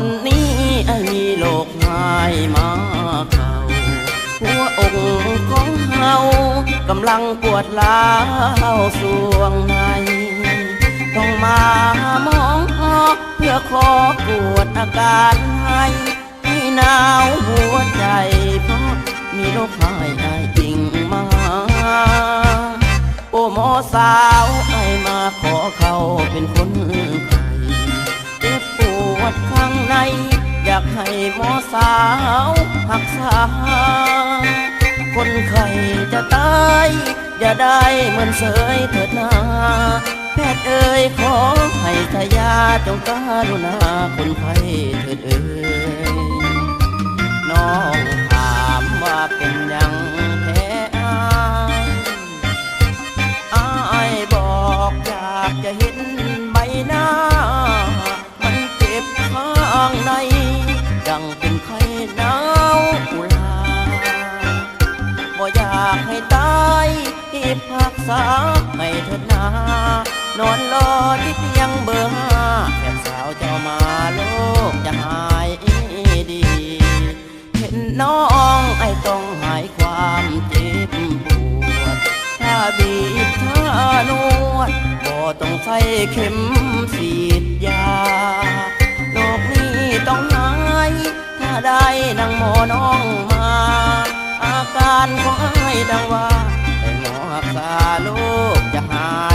อนนี้ไอ้มีโลกหายมาเข้าหัวอกของเฮากำลังปวดร้าวสวงในต้องมามองหอกเพื่อขอกวดอาการให้ให้หนาวหัวใจเพราะมีโรคหายไออิงมาโอ้หมอสาวไอมาขอเข้าเป็นคน อยากให้หมอสาวรักษา คนไข้จะตาย อย่าได้เหมือนเสยเถิดนาแพทย์เอ่ยขอให้ทายาจงการุณาคนไข้เถิดเอ่ยน้องถามว่าเป็นยังแท้อายอายบอกอยากจะเห็น ที่พักษาให้เถิดนานอนรอที่เตียงเบอร์ห้าแค่สาวเจ้ามาโลกจะหายดี เห็นน้องไอต้องหายความเจ็บปวด ถ้าบีบถ้านวดบ่ต้องใส่เข็มสีดยาโลกนี้ต้องหาย ถ้าได้นางหมอน้องมา อาการของไอ้ดังว่า จะหา